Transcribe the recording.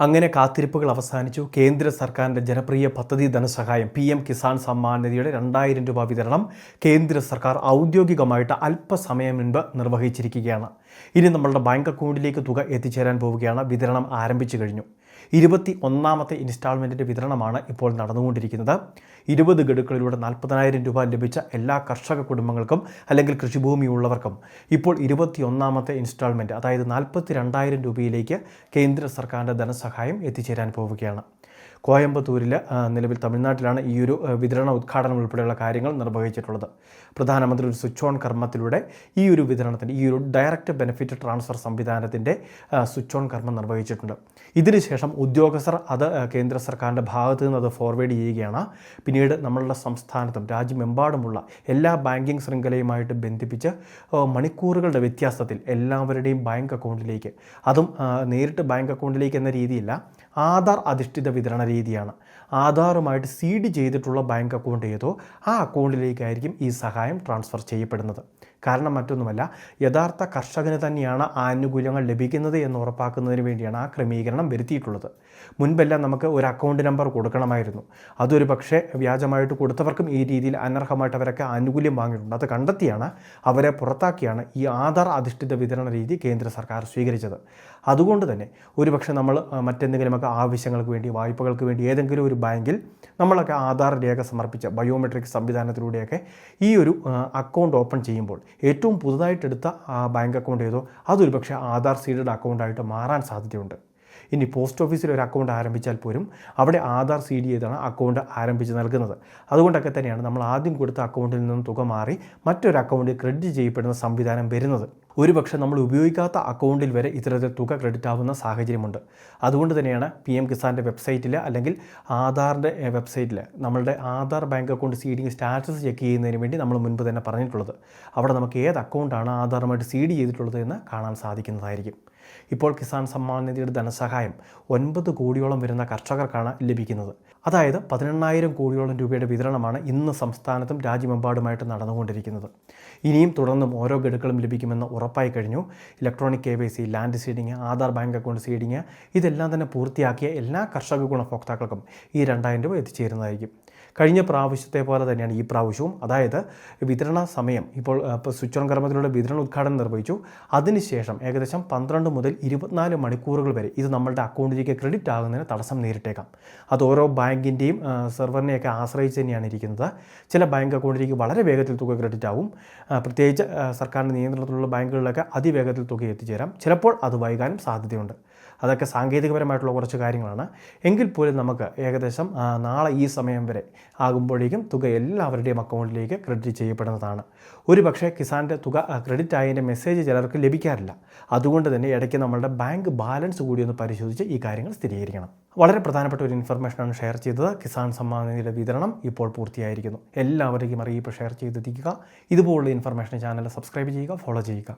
അങ്ങനെ കാത്തിരിപ്പുകൾ അവസാനിച്ചു. കേന്ദ്ര സർക്കാരിന്റെ ജനപ്രിയ പദ്ധതി ധനസഹായം പി എം കിസാൻ സമ്മാൻ നിധിയുടെ രണ്ടായിരം രൂപ വിതരണം കേന്ദ്ര സർക്കാർ ഔദ്യോഗികമായിട്ട് അല്പസമയം മുൻപ് നിർവഹിച്ചിരിക്കുകയാണ്. ഇനി നമ്മളുടെ ബാങ്ക് അക്കൗണ്ടിലേക്ക് തുക എത്തിച്ചേരാൻ പോവുകയാണ് വിതരണം ആരംഭിച്ചു കഴിഞ്ഞു. ഇരുപത്തി ഒന്നാമത്തെ ഇൻസ്റ്റാൾമെന്റിന്റെ വിതരണമാണ് ഇപ്പോൾ നടന്നുകൊണ്ടിരിക്കുന്നത്. ഇരുപത് ഗഡുക്കളിലൂടെ നാൽപ്പതിനായിരം രൂപ ലഭിച്ച എല്ലാ കർഷക കുടുംബങ്ങൾക്കും അല്ലെങ്കിൽ കൃഷിഭൂമിയുള്ളവർക്കും ഇപ്പോൾ ഇരുപത്തി ഒന്നാമത്തെ ഇൻസ്റ്റാൾമെന്റ് അതായത് നാൽപ്പത്തി രണ്ടായിരം രൂപയിലേക്ക് കേന്ദ്ര സർക്കാരിന്റെ ധനസഹായം എത്തിച്ചേരാൻ പോവുകയാണ്. കോയമ്പത്തൂരിൽ നിലവിൽ തമിഴ്നാട്ടിലാണ് ഈ ഒരു വിതരണ ഉദ്ഘാടനം ഉൾപ്പെടെയുള്ള കാര്യങ്ങൾ നിർവഹിച്ചിട്ടുള്ളത്. പ്രധാനമന്ത്രി ഒരു സ്വിച്ച് ഓൺ കർമ്മത്തിലൂടെ ഈ ഒരു വിതരണത്തിന് ഈ ഒരു ഡയറക്റ്റ് ബെനിഫിറ്റ് ട്രാൻസ്ഫർ സംവിധാനത്തിന്റെ സ്വിച്ച് ഓൺ കർമ്മം നിർവഹിച്ചിട്ടുണ്ട്. ഇതിനുശേഷം ഉദ്യോഗസ്ഥർ അത് കേന്ദ്ര സർക്കാരിന്റെ ഭാഗത്ത് നിന്ന് അത് ഫോർവേഡ് ചെയ്യുകയാണ്. പിന്നീട് നമ്മളുടെ സംസ്ഥാനത്തും രാജ്യമെമ്പാടുമുള്ള എല്ലാ ബാങ്കിങ് ശൃംഖലയുമായിട്ട് ബന്ധിപ്പിച്ച് മണിക്കൂറുകളുടെ വ്യത്യാസത്തിൽ എല്ലാവരുടെയും ബാങ്ക് അക്കൗണ്ടിലേക്ക് അതും നേരിട്ട് ബാങ്ക് അക്കൗണ്ടിലേക്ക് എന്ന രീതിയില്ല ആധാർ അധിഷ്ഠിത വിതരണ രീതിയാണ്. ആധാറുമായിട്ട് സീഡ് ചെയ്തിട്ടുള്ള ബാങ്ക് അക്കൗണ്ട് ഏതോ ആ അക്കൗണ്ടിലേക്കായിരിക്കും ഈ സഹായം ട്രാൻസ്ഫർ ചെയ്യപ്പെടുന്നത്. കാരണം മറ്റൊന്നുമല്ല യഥാർത്ഥ കർഷകന് തന്നെയാണ് ആനുകൂല്യങ്ങൾ ലഭിക്കുന്നത് എന്ന് ഉറപ്പാക്കുന്നതിന് വേണ്ടിയാണ് ആ ക്രമീകരണം വരുത്തിയിട്ടുള്ളത്. മുൻപെല്ലാം നമുക്ക് ഒരു അക്കൗണ്ട് നമ്പർ കൊടുക്കണമായിരുന്നു. അതൊരു പക്ഷേ വ്യാജമായിട്ട് കൊടുത്തവർക്കും ഈ രീതിയിൽ അനർഹമായിട്ട് അവരൊക്കെ ആനുകൂല്യം വാങ്ങിയിട്ടുണ്ട്. അത് കണ്ടെത്തിയാണ് അവരെ പുറത്താക്കിയാണ് ഈ ആധാർ അധിഷ്ഠിത വിതരണ രീതി കേന്ദ്ര സർക്കാർ സ്വീകരിച്ചത്. അതുകൊണ്ട് തന്നെ ഒരുപക്ഷെ നമ്മൾ മറ്റെന്തെങ്കിലും മറ്റെന്തെങ്കിലുമൊക്കെ ആവശ്യങ്ങൾക്ക് വേണ്ടി വായ്പകൾക്ക് വേണ്ടി ഏതെങ്കിലും ഒരു ബാങ്കിൽ നമ്മളൊക്കെ ആധാർ രേഖ സമർപ്പിച്ച ബയോമെട്രിക് സംവിധാനത്തിലൂടെയൊക്കെ ഈ ഒരു അക്കൗണ്ട് ഓപ്പൺ ചെയ്യുമ്പോൾ ഏറ്റവും പുതുതായിട്ട് എടുത്ത ആ ബാങ്ക് അക്കൗണ്ട് ഏതോ അതൊരു പക്ഷേ ആധാർ സീഡഡ് അക്കൗണ്ടായിട്ട് മാറാൻ സാധ്യതയുണ്ട്. ഇനി പോസ്റ്റ് ഓഫീസിൽ ഒരു അക്കൗണ്ട് ആരംഭിച്ചാൽ പോലും അവിടെ ആധാർ സീഡ് ചെയ്താണ് അക്കൗണ്ട് ആരംഭിച്ച് നൽകുന്നത്. അതുകൊണ്ടൊക്കെ തന്നെയാണ് നമ്മൾ ആദ്യം കൊടുത്ത അക്കൗണ്ടിൽ നിന്നും തുക മാറി മറ്റൊരു അക്കൗണ്ടിൽ ക്രെഡിറ്റ് ചെയ്യപ്പെടുന്ന സംവിധാനം വരുന്നത്. ഒരുപക്ഷെ നമ്മൾ ഉപയോഗിക്കാത്ത അക്കൗണ്ടിൽ വരെ ഇത്തരത്തിൽ തുക ക്രെഡിറ്റ് ആവുന്ന സാഹചര്യമുണ്ട്. അതുകൊണ്ട് തന്നെയാണ് പി എം കിസാന്റെ വെബ്സൈറ്റിൽ അല്ലെങ്കിൽ ആധാറിന്റെ വെബ്സൈറ്റിൽ നമ്മളുടെ Aadhaar bank account seeding status check ചെയ്യുന്നതിന് വേണ്ടി നമ്മൾ മുൻപ് തന്നെ പറഞ്ഞിട്ടുള്ളത്. അവിടെ നമുക്ക് ഏത് അക്കൗണ്ടാണ് ആധാറുമായിട്ട് സീഡ് ചെയ്തിട്ടുള്ളത് എന്ന് കാണാൻ സാധിക്കുന്നതായിരിക്കും. ഇപ്പോൾ കിസാൻ സമ്മാൻ നിധിയുടെ ധനസഹായം ഒൻപത് കോടിയോളം വരുന്ന കർഷകർക്കാണ് ലഭിക്കുന്നത്. അതായത് പതിനെണ്ണായിരം കോടിയോളം രൂപയുടെ വിതരണമാണ് ഇന്ന് സംസ്ഥാനത്തും രാജ്യമെമ്പാടുമായിട്ട് നടന്നുകൊണ്ടിരിക്കുന്നത്. ഇനിയും തുടർന്നും ഓരോ ഗഡുക്കളും ലഭിക്കുമെന്ന് ഉറപ്പായി കഴിഞ്ഞു. Electronic K Y C land seeding Aadhaar bank account seeding ഇതെല്ലാം തന്നെ പൂർത്തിയാക്കിയ എല്ലാ കർഷക ഗുണഭോക്താക്കൾക്കും ഈ രണ്ടായിരം രൂപ എത്തിച്ചേരുന്നതായിരിക്കും. കഴിഞ്ഞ പ്രാവശ്യത്തെ പോലെ തന്നെയാണ് ഈ പ്രാവശ്യവും. അതായത് വിതരണ സമയം ഇപ്പോൾ സ്വിച്ച് ഓൺ കർമ്മത്തിലൂടെ വിതരണ ഉദ്ഘാടനം നിർവഹിച്ചു. അതിനുശേഷം ഏകദേശം പന്ത്രണ്ട് മുതൽ ഇരുപത്തിനാല് മണിക്കൂറുകൾ വരെ ഇത് നമ്മളുടെ അക്കൗണ്ടിലേക്ക് ക്രെഡിറ്റ് ആകുന്നതിന് തടസ്സം നേരിട്ടേക്കാം. അത് ഓരോ ബാങ്കിന്റെയും സെർവറിനെയൊക്കെ ആശ്രയിച്ച് തന്നെയാണ് ഇരിക്കുന്നത്. ചില ബാങ്ക് അക്കൗണ്ടിലേക്ക് വളരെ വേഗത്തിൽ തുക ക്രെഡിറ്റ് ആവും. പ്രത്യേകിച്ച് സർക്കാരിന്റെ നിയന്ത്രണത്തിലുള്ള ബാങ്കുകളിലൊക്കെ അതിവേഗത്തിൽ തുക എത്തിച്ചേരാം. ചിലപ്പോൾ അത് വൈകാനും സാധ്യതയുണ്ട്. അതൊക്കെ സാങ്കേതികപരമായിട്ടുള്ള കുറച്ച് കാര്യങ്ങളാണ്. എങ്കിൽ പോലും നമുക്ക് ഏകദേശം നാളെ ഈ സമയം വരെ ആകുമ്പോഴേക്കും തുക എല്ലാവരുടെയും അക്കൗണ്ടിലേക്ക് ക്രെഡിറ്റ് ചെയ്യപ്പെടുന്നതാണ്. ഒരു പക്ഷേ കിസാന്റെ തുക ക്രെഡിറ്റ് ആയതിന്റെ മെസ്സേജ് ചിലർക്ക് ലഭിക്കാറില്ല. അതുകൊണ്ട് തന്നെ ഇടയ്ക്ക് നമ്മളുടെ ബാങ്ക് ബാലൻസ് കൂടി ഒന്ന് പരിശോധിച്ച് ഈ കാര്യങ്ങൾ സ്ഥിരീകരിക്കണം. വളരെ പ്രധാനപ്പെട്ട ഒരു ഇൻഫർമേഷനാണ് ഷെയർ ചെയ്തത്. കിസാൻ സമ്മാൻ നിധിയുടെ വിതരണം ഇപ്പോൾ പൂർത്തിയായിരിക്കുന്നു. എല്ലാവരെയും അറിയിപ്പ് ഷെയർ ചെയ്തെത്തിക്കുക. ഇതുപോലുള്ള ഇൻഫർമേഷൻ ചാനൽ സബ്സ്ക്രൈബ് ചെയ്യുക ഫോളോ ചെയ്യുക.